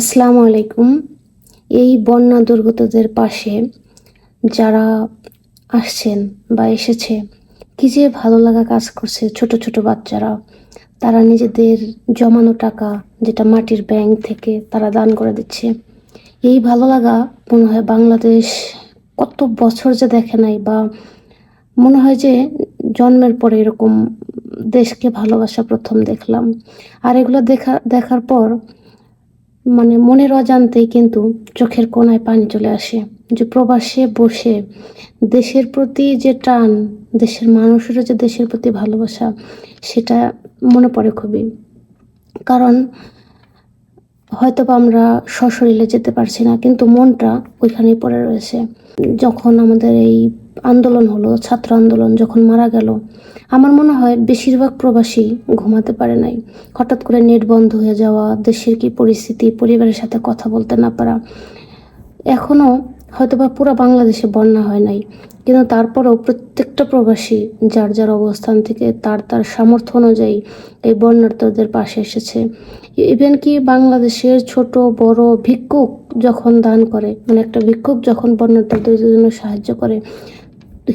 আসসালামু আলাইকুম। এই বন্যা দুর্গতদের পাশে যারা আসছেন বা এসেছে, কি যে ভালো লাগা কাজ করছে ছোট ছোট বাচ্চারা। তারা নিজেদের জমানো টাকা যেটা মাটির ব্যাংক থেকে তারা দান করে দিচ্ছে। এই ভালো লাগা মনে হয় বাংলাদেশ কত বছর যে দেখে নাই বা মনে হয় যে জন্মের পরে এরকম দেশকে ভালোবাসা প্রথম দেখলাম। আর এগুলো দেখা, দেখার পর মানে মনের অজান্তেই কিন্তু চোখের কোণায় পানি চলে আসে। যে প্রবাসে বসে দেশের প্রতি যে টান, দেশের মানুষেরও যে দেশের প্রতি ভালোবাসা, সেটা মনে পড়ে খুবই। কারণ হয়তো বা আমরা সশরীরে যেতে পারছি না, কিন্তু মনটা ওইখানেই পড়ে রয়েছে। যখন আমাদের এই আন্দোলন হলো, ছাত্র আন্দোলন যখন মারা গেল, আমার মনে হয় বেশিরভাগ প্রবাসী ঘুমাতে পারে নাই। হঠাৎ করে নেট বন্ধ হয়ে যাওয়া, দেশের কি পরিস্থিতি, পরিবারের সাথে কথা বলতে না পারা। এখনও হয়তো বা পুরো বাংলাদেশে বন্যা হয় নাই, কিন্তু তারপরেও প্রত্যেকটা প্রবাসী যার যার অবস্থান থেকে তার তার সামর্থ্য অনুযায়ী এই বন্যার্থদের পাশে এসেছে। ইভেন কি বাংলাদেশের ছোট, বড় ভিক্ষুক যখন দান করে মানে একটা ভিক্ষুক যখন বন্যার্থদের জন্য সাহায্য করে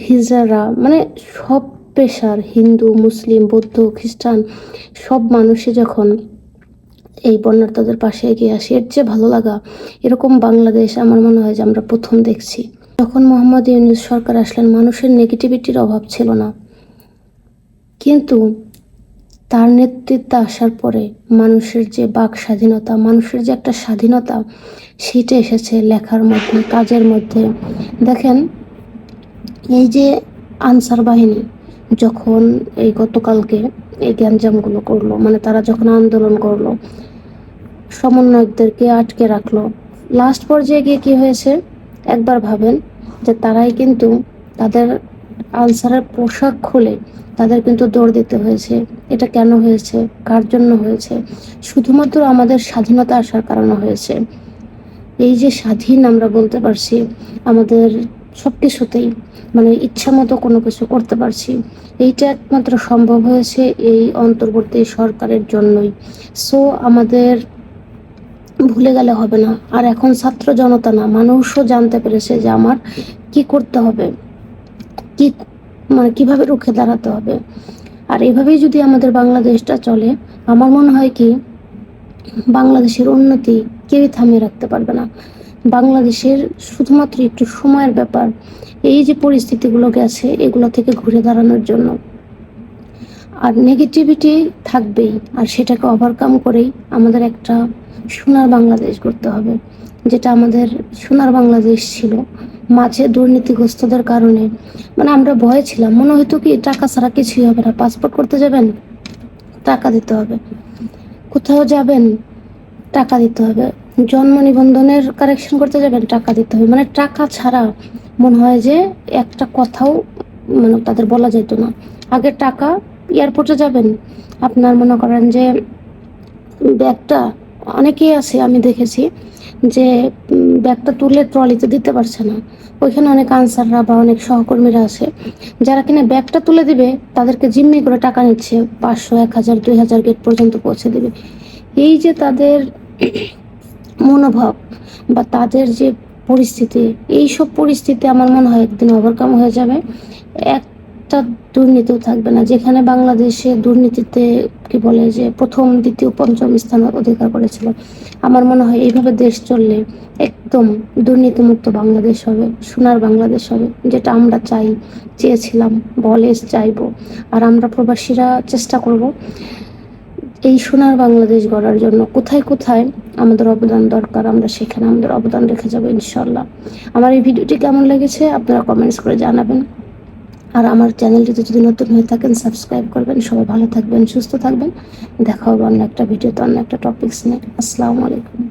হিজড়ারা মানে সব পেশার, হিন্দু, মুসলিম, বৌদ্ধ, খ্রিস্টান, সব মানুষই যখন এই বন্যার্থদের পাশে এগিয়ে আসে, এর চেয়ে ভালো লাগা এরকম বাংলাদেশ আমার মনে হয় যে আমরা প্রথম দেখছি। যখন মোহাম্মদ ইউনুস সরকার আসলেন, মানুষের নেগেটিভিটির অভাব ছিল না। কিন্তু তার নেতৃত্বে আসার পরে মানুষের যে বাক স্বাধীনতা, মানুষের যে একটা স্বাধীনতা, সেটা এসেছে লেখার মধ্যে, কাজের মধ্যে। দেখেন এই যে আনসার বাহিনী যখন এই গতকালকে এই গ্যাঞ্জামগুলো করল মানে তারা যখন আন্দোলন করল, সমন্বয়কদেরকে আটকে রাখল লাস্ট পর্যায়ে গিয়ে কি হয়েছে? একবার ভাবেন যে তারাই কিন্তু তাদের আনসারের পোশাক খুলে তাদের কিন্তু দৌড় দিতে হয়েছে। এটা কেন হয়েছে? কার জন্য হয়েছে? শুধুমাত্র আমাদের স্বাধীনতা আসার কারণে হয়েছে। এই যে স্বাধীন আমরা বলতে পারছি, আমাদের সব কিছুতেই মানে ইচ্ছা মতো কোনো কিছু করতে পারছি। এইটা একমাত্র সম্ভব হয়েছে এই অন্তর্বর্তী সরকারের জন্যই। সো আমাদের ভুলে গেলে হবে না। আর এখন ছাত্র জনতা না, মানুষও জানতে পেরেছে যে আমার কি করতে হবে, কি মানে কীভাবে রুখে দাঁড়াতে হবে। আর এভাবেই যদি আমাদের বাংলাদেশটা চলে, আমার মনে হয় কি, বাংলাদেশের উন্নতি কেউই থামিয়ে রাখতে পারবে না। বাংলাদেশের শুধুমাত্র একটু সময়ের ব্যাপার, এই যে পরিস্থিতিগুলো গেছে, এগুলো থেকে ঘুরে দাঁড়ানোর জন্য। আর নেগেটিভিটি থাকবেই, আর সেটাকে ওভারকাম করেই আমাদের একটা সোনার বাংলাদেশ করতে হবে, যেটা আমাদের সোনার বাংলাদেশ ছিল। মাঝে দুর্নীতিগ্রস্তদের কারণে মানে আমরা ভয়ে ছিলাম, মনে হতো কি, টাকা ছাড়া কিছুই হবে না পাসপোর্ট করতে যাবেন, টাকা দিতে হবে। কোথাও যাবেন, টাকা দিতে হবে। জন্ম নিবন্ধনের কারেকশন করতে যাবেন, টাকা দিতে হবে। মানে টাকা ছাড়া মনে হয় যে একটা কথাও মানে তাদের বলা যেত না। আগে টাকা এয়ারপোর্টে যাবেন, আপনার মনে করেন যে ব্যাগটা, অনেকেই আছে আমি দেখেছি যে ব্যাগটা তুলে ট্রলিতে দিতে পারছে না। ওইখানে অনেক আনসাররা বা অনেক সহকর্মীরা আছে, যারা কিনা ব্যাগটা তুলে দিবে, তাদেরকে জিম্মি করে টাকা নিচ্ছে, পাঁচশো, এক হাজার, দুই হাজার গেট পর্যন্ত পৌঁছে দিবে। এই যে তাদের মনোভাব বা তাদের যে পরিস্থিতি এই সব পরিস্থিতি আমার মনে হয় একদিন ওভারকাম হয়ে যাবে। একটা দুর্নীতিও থাকবে না। যেখানে বাংলাদেশে দুর্নীতিতে কি বলে যে প্রথম, দ্বিতীয়, পঞ্চম স্থান অধিকার করেছিল। আমার মনে হয় এইভাবে দেশ চললে একদম দুর্নীতিমুক্ত বাংলাদেশ হবে, সোনার বাংলাদেশ হবে, যেটা আমরা চাই, চেয়েছিলাম, বলে চাইব। আর আমরা প্রবাসীরা চেষ্টা করব এই সোনার বাংলাদেশ গড়ার জন্য কোথায় কোথায় আমাদের অবদান দরকার, আমরা সেখানে আমাদের অবদান রেখে যাব ইনশাল্লাহ আমার এই ভিডিওটি কেমন লেগেছে আপনারা কমেন্টস করে জানাবেন। আর আমার চ্যানেলটিতে যদি নতুন হয়ে থাকেন সাবস্ক্রাইব করবেন। সবাই ভালো থাকবেন, সুস্থ থাকবেন। দেখা হবে অন্য একটা ভিডিওতে অন্য একটা টপিক্স নিয়ে। আসসালামু আলাইকুম।